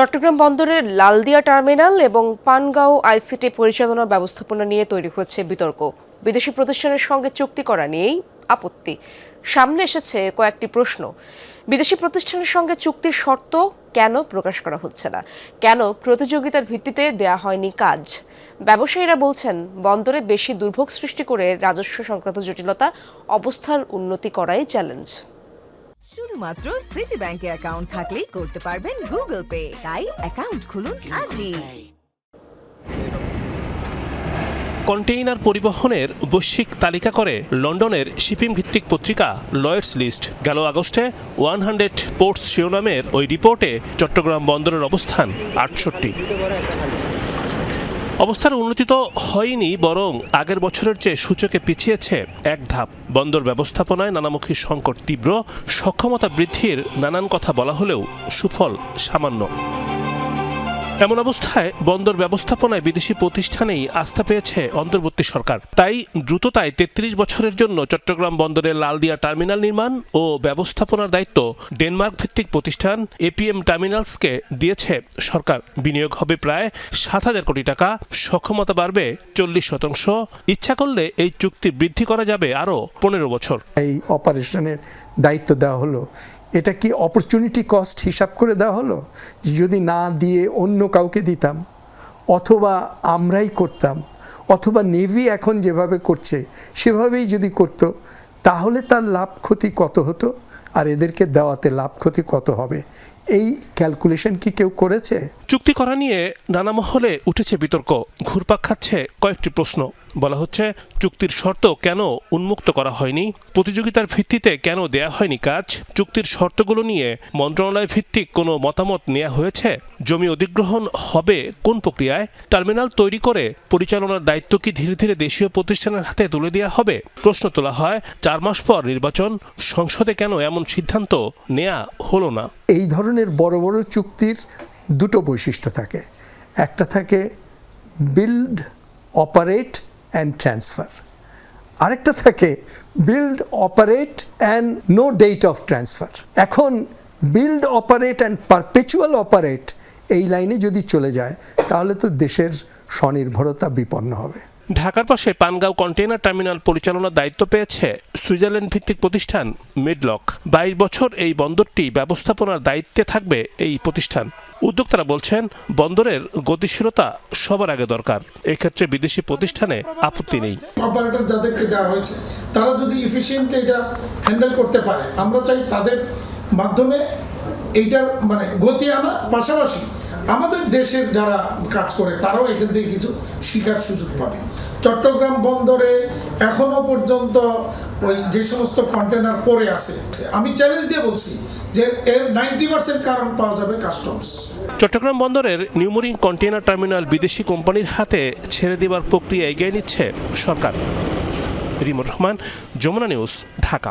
চট্টগ্রাম বন্দরের লালদিয়া টার্মিনাল এবং পানগাঁও আইসিটি পরিচালনা ব্যবস্থাপনা নিয়ে তৈরি হচ্ছে বিতর্ক। বিদেশি প্রতিষ্ঠানের সঙ্গে চুক্তি করা নিয়েই আপত্তি। সামনে এসেছে কয়েকটি প্রশ্ন। বিদেশি প্রতিষ্ঠানের সঙ্গে চুক্তির শর্ত কেন প্রকাশ করা হচ্ছে না? কেন প্রতিযোগিতার ভিত্তিতে দেয়া হয়নি কাজ? ব্যবসায়ীরা বলছেন, বন্দরে বেশি দুর্ভোগ সৃষ্টি করে রাজস্ব সংক্রান্ত জটিলতা অবস্থার উন্নতি করাই চ্যালেঞ্জ। শুধুমাত্র সিটি ব্যাংকে অ্যাকাউন্ট থাকলেই করতে পারবেন গুগল পে তাই অ্যাকাউন্ট খুলুন আজই। কন্টেইনার পরিবহনের বৈশ্বিক তালিকা করে লন্ডনের শিপিং ভিত্তিক পত্রিকা লয়েডস লিস্ট গেল আগস্টে ওয়ান হান্ড্রেড পোর্টস শিরোনামের ওই রিপোর্টে চট্টগ্রাম বন্দরের অবস্থান আটষট্টি। অবস্থার উন্নতি তো হয়নি, বরং আগের বছরের চেয়ে সূচকে পিছিয়েছে এক ধাপ। বন্দর ব্যবস্থাপনায় নানামুখী সংকট তীব্র, সক্ষমতা বৃদ্ধির নানান কথা বলা হলেও সুফল সামান্য। এমন অবস্থায় বন্দর ব্যবস্থাপনায় বিদেশি প্রতিষ্ঠানেই আস্থা পেয়েছে অন্তর্বর্তী সরকার। তাই দ্রুততায় তেত্রিশ বছরের জন্য চট্টগ্রাম বন্দরের লালদিয়া টার্মিনাল নির্মাণ ও ব্যবস্থাপনার দায়িত্ব ডেনমার্ক ভিত্তিক প্রতিষ্ঠান এপিএম টার্মিনালসকে দিয়েছে সরকার। বিনিয়োগ হবে প্রায় সাত হাজার কোটি টাকা, সক্ষমতা বাড়বে চল্লিশ শতাংশ। ইচ্ছা করলে এই চুক্তি বৃদ্ধি করা যাবে আরও পনেরো বছর। এই অপারেশনের দায়িত্ব দেওয়া হলো এটা কি অপরচুনিটি কস্ট হিসাব করে দেওয়া হলো? যদি না দিয়ে অন্য কাউকে দিতাম, অথবা আমরাই করতাম, অথবা নেভি এখন যেভাবে করছে, সেভাবেই যদি করত, তাহলে তার লাভ ক্ষতি কত হতো? আর এদেরকে দেওয়াতে লাভ ক্ষতি কত হবে? এই ক্যালকুলেশন কি কেউ করেছে? চুক্তি করা নিয়ে নানা মহলে উঠেছে বিতর্ক ঘুরপাক খাচ্ছে কয়েকটি প্রশ্ন। বলা হচ্ছে চুক্তির শর্ত কেন উন্মুক্ত করা হয়নি? প্রতিযোগিতার ভিত্তিতে কেন দেয়া হয়নি কাজ? চুক্তির শর্তগুলো নিয়ে মন্ত্রণালয় ভিত্তিক কোনো মতামত নেওয়া হয়েছে? জমি অধিগ্রহণ হবে কোন প্রক্রিয়ায়? টার্মিনাল তৈরি করে পরিচালনার দায়িত্ব কি ধীরে ধীরে দেশীয় প্রতিষ্ঠানের হাতে তুলে দেওয়া হবে? প্রশ্ন তোলা হয় চার মাস পর নির্বাচন সংসদে কেন এমন সিদ্ধান্ত নেওয়া হলো না? এই ধরনের বড় বড় চুক্তির দুটো বৈশিষ্ট্য থাকে। একটা থাকে বিল্ড অপারেট অ্যান্ড ট্রান্সফার আরেকটা থাকে build operate and no date of transfer এখন build operate and perpetual operate এই লাইনে যদি চলে যায়, তাহলে তো দেশের স্বনির্ভরতা বিপন্ন হবে। ঢাকার পাশে পানগাঁও কন্টেইনার টার্মিনাল পরিচালনার দায়িত্ব পেয়েছে সুইজারল্যান্ড ভিত্তিক প্রতিষ্ঠান মিডলক। বাইশ বছর এই বন্দরটি ব্যবস্থাপনার দায়িত্বে থাকবে এই প্রতিষ্ঠান। উদ্যোক্তারা বলছেন, বন্দরের গতিশীলতা সবার আগে দরকার। এক্ষেত্রে বিদেশি প্রতিষ্ঠানে আপত্তি নেই। যাদেরকে দেওয়া হয়েছে, তারা যদি এটা হ্যান্ডেল করতে পারে, আমরা চাই তাদের মাধ্যমে এইটার মানে গতি আনা পাশাপাশি আমাদের দেশের যারা কাজ করে, তারাও এখান থেকে কিছু শিকার সুযোগ পাবে। চট্টগ্রাম বন্দরে এখনও পর্যন্ত ওই যে সমস্ত কন্টেনার পড়ে আছে, আমি চ্যালেঞ্জ দিয়ে বলছি যে এর নাইনটি পার্সেন্ট কারণ পাওয়া যাবে কাস্টমস চট্টগ্রাম বন্দরের নিউমোরিং কন্টেইনার টার্মিনাল বিদেশি কোম্পানির হাতে ছেড়ে দেওয়ার প্রক্রিয়া এগিয়ে নিচ্ছে সরকার। রিমোট রহমান, যমুনা নিউজ, ঢাকা।